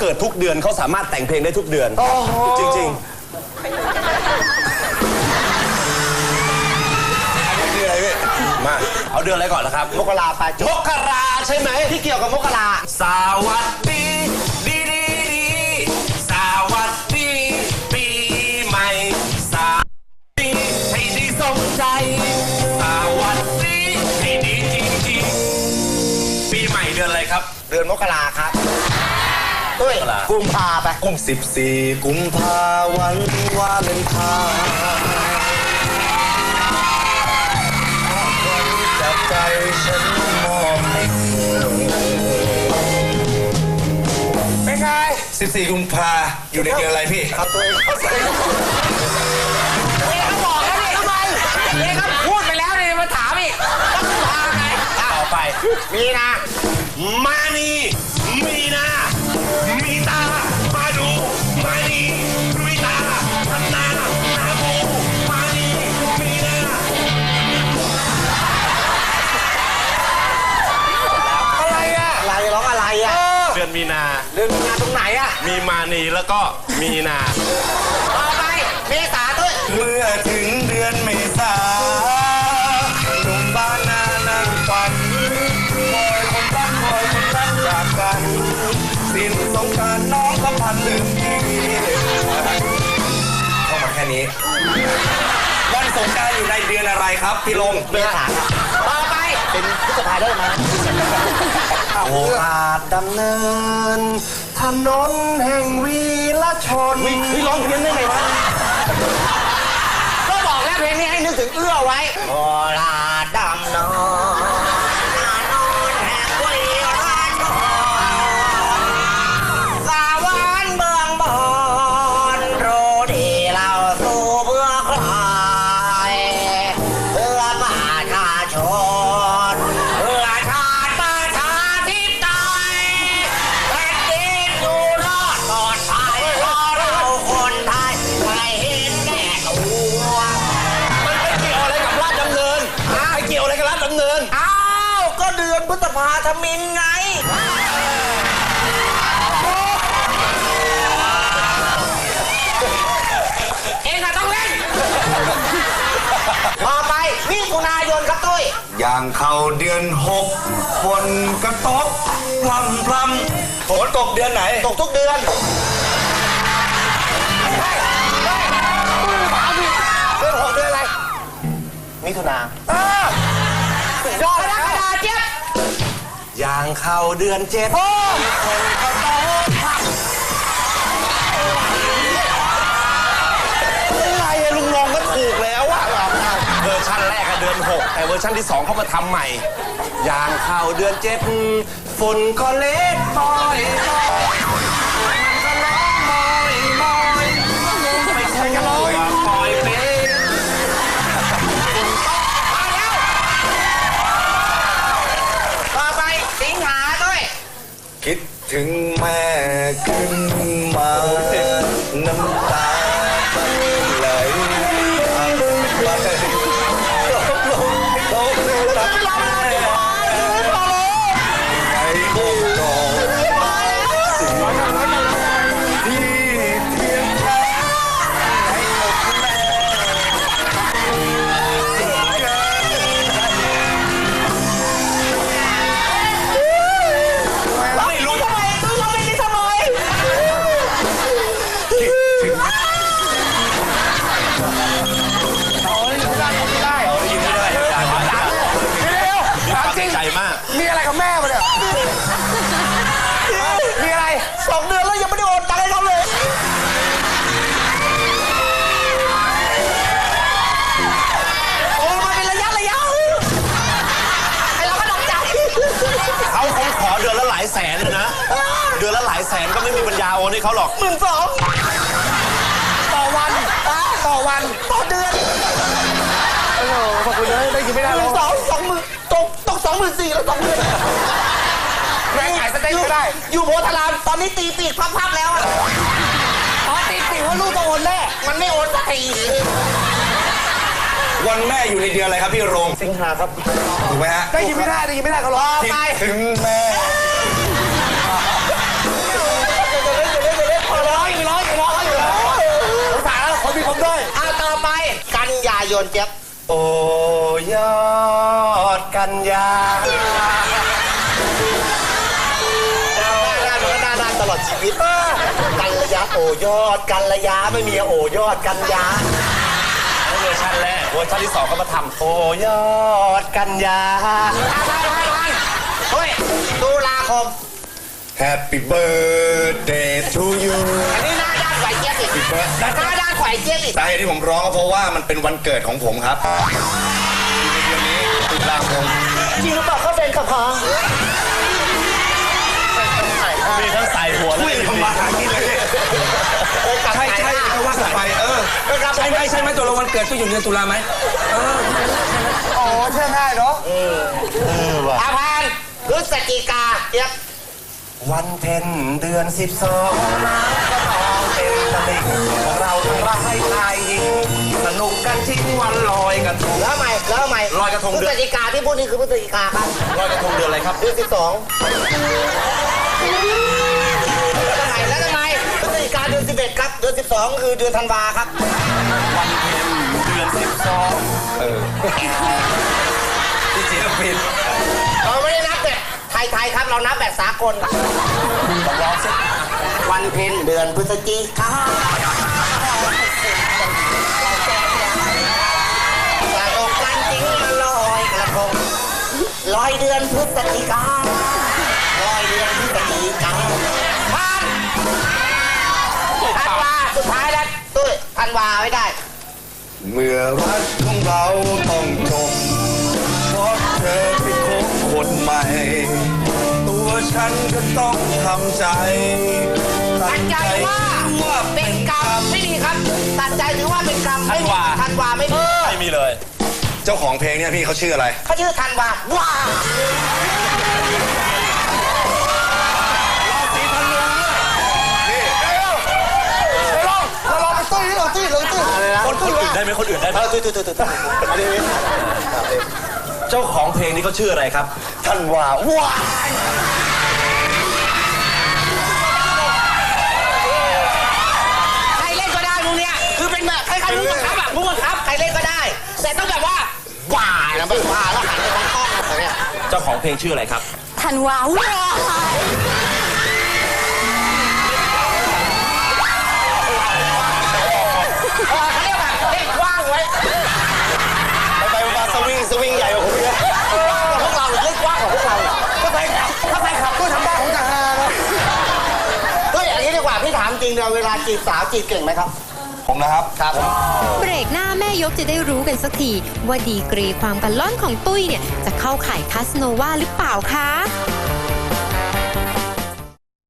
เกิดทุกเดือนเขาสามารถแต่งเพลงได้ทุกเดือน จริงๆอันนี้คืออะไรพี่มาเอาเดือนอะไรก่อนนะครับ มกราปลายมกราใช่ไหมที่เกี่ยวกับมกราสวัส กรากุมภาไปกุมสิบสี่กุมภาวันวาเลนไทน์จับใจฉันมอบให้เธอเป็นไง14กุมภาอยู่ในเดือนอะไรพี่ครับตุ้ยเอ๊ะเขาบอกแล้วนี่ทำไมเอ๊ะครับพูดไปแล้วนี่มาถามอีกว่ากุมภาไงต่อไปมีนะ มานี นาเรื่องงานตรงไหนอะมีมานีแล้วก็มีนาต่อไปเมษาตุ้ยเมื่อถึงเดือนเมษาหนุ่มบ้านนานั่งฝันคอยคนรักคอยคนรักจากกันสิ้นสงกรารน้องก็พันลืมพี่เข้ามาแค่นี้วันสงกรารอยู่ในเดือนอะไรครับพี่ลงเมษาครับต่อไป เป็นพฤษภาได้ไหมโอกาสดำเนิน ถนนแห่งวีละชนพี่ร้องเพี้ยนได้ไงวะก็บอกแล้วเพลงนี้ให้นึกถึงเอื้อไว้โอลาดำนอนน อนพฤษภาธมินไงเองอะต้องเล่นต่อไปมิถุนายนครับตุ้ยอย่างเข้าเดือนหกฝนก็ตกพรำพรำฝนตกเดือนไหน ตกทุกเดือนเดือนหกเดือนอะไรมิถุนาางเข้าเดือนเจ็ดโอ้อะไรอะลุงนงก็ถูกแล้วอะเวอร์ชันแรกอะเดือนหกแต่เวอร์ชันที่สองเขามาทำใหม่ ยางเข้าเดือนเจ็ดฝนก็เล็กปล่อย แสนก็ไม่มีปัญญาโอนให้เขาหรอก หมื่นสองต่อวันต่อวันต่อเดือนโอ้โหขอบคุณนะได้ยินไม่ได้หหรมื่อนกสองสองหมื่นตกตกสองหมื่นสี่แล้วสองเดือนแม่งขายสเต็กก็ได้ อยู่โพธารามตอนนี้ตีปีกพับๆแล้วอะอ๋อตีปีกว่าลูกต้องโอนแน่มันไม่โอนสักทีวันแม่อยู่ในเดือนอะไรครับพี่โรงสิงหาครับถูกไหมฮะได้ยินไม่ได้ได้ยินไม่ได้เขาร้องคิดถึงแม่ ยนเจี๊ยบโอ้ยอดกันยาหน้าด้านมันก็หน้าด้านตลอดชีวิตกันระยะโอยอดกันระยะไม่มีโอยอดกันยาเวอร์ชันแรกเวอร์ชันที่สองเขามาทำโอ้ยอดกันยาเฮ้ยตุลาคม Happy birthday to you อันนี้หน้าด้านไหวเจี๊ยบอีกหน้าด้านไหวเจี๊ยบอีกสาเหตุที่ผมร้องก็เพราะว่ามันเป็นวันเกิดของผมครับอยู่ในเดือนนี้ตุลาคมจริงหรือเปล่าเขาเป็นขับพอมีทั้งใส่หัวและคุยทำมาหากินเลยใช่ใช่เขาว่ากันไปเออใช่ไหมใช่ไหมตัวละวันเกิดก็อยู่เดือนตุลาไหมอ๋อเชื่อง่ายเนาะอาพานพฤศจิกาเจี๊ยบ วันเพ็ญเดือนสิบสองน้ำก็นองเต็มตลิ่งเราทั้งร้ายชายหญิงสนุกกันทิ้งวันลอยกระทงแล้วทำไมแล้วทำไมลอยกระทงพฤเดืศอนจิกาที่พูดนี่คือพฤศจิกาครับลอยกระทงเดือนอะไรครับ เดือนสิบสองแล้วทำไมแล้วทำไมพฤศจิกาเดือนสิบเอ็ดครับ เดือนสิบสองคือเดือนธันวาครับ วันเพ็ญเดือนสิบสองเออที่จริงก็ผิด เราไม่ได้นับ เรานับแบบสากลครับต้องร้องสิวันเพ็ญเดือนพฤศจิกาอย่าตกกันจริงมาลอยกระทงลอยเดือนพฤศจิกาลอยเดือนพฤศจิกาผ่านธันวาสุดท้ายแล้วตุ้ยธันวาไม่ได้ เมื่อรักของเราต้อง ฉันก็ต้องทำใจตัดใจว่าเป็นกรรมไม่ดีครับ ตัดใจถือว่าเป็นกรรมไม่ดีธันวาไม่ดีไม่มีเลย เจ้าของเพลงเนี่ยพี่เขาชื่ออะไรเขาชื่อธันวาว้าเราลองไปตุ้ยนี่เราตุ้ยเราตุ้ยคนคนอื่นได้ไหมคนอื่นได้ไหมตุ้ยตุ้ยตุ้ยตุ้ยเจ้าของเพลงนี้เขาชื่ออะไรครับท่านว่าว้า เพลงชื่ออะไรครับ ธันวาว้าเออเรียกว่าเล่นกว้างไว้ไปมาสวิงสวิงใหญ่กว่าผมเยอะพวกเราเล่นกว้างของพวกเราถ้าไปถ้าไปขับก็ทำได้ของจะฮานะเฮ้ยอันนี้ดีกว่าพี่ถามจริงเลยวเวลาจีบสาวจีบเก่งไหมครับ ผมนะครับครับเบรกหน้าแม่ยกจะได้รู้กันสักทีว่าดีกรีความกันล่อนของตุ้ยเนี่ยจะเข้าข่ายคาสโนวาหรือเปล่าคะ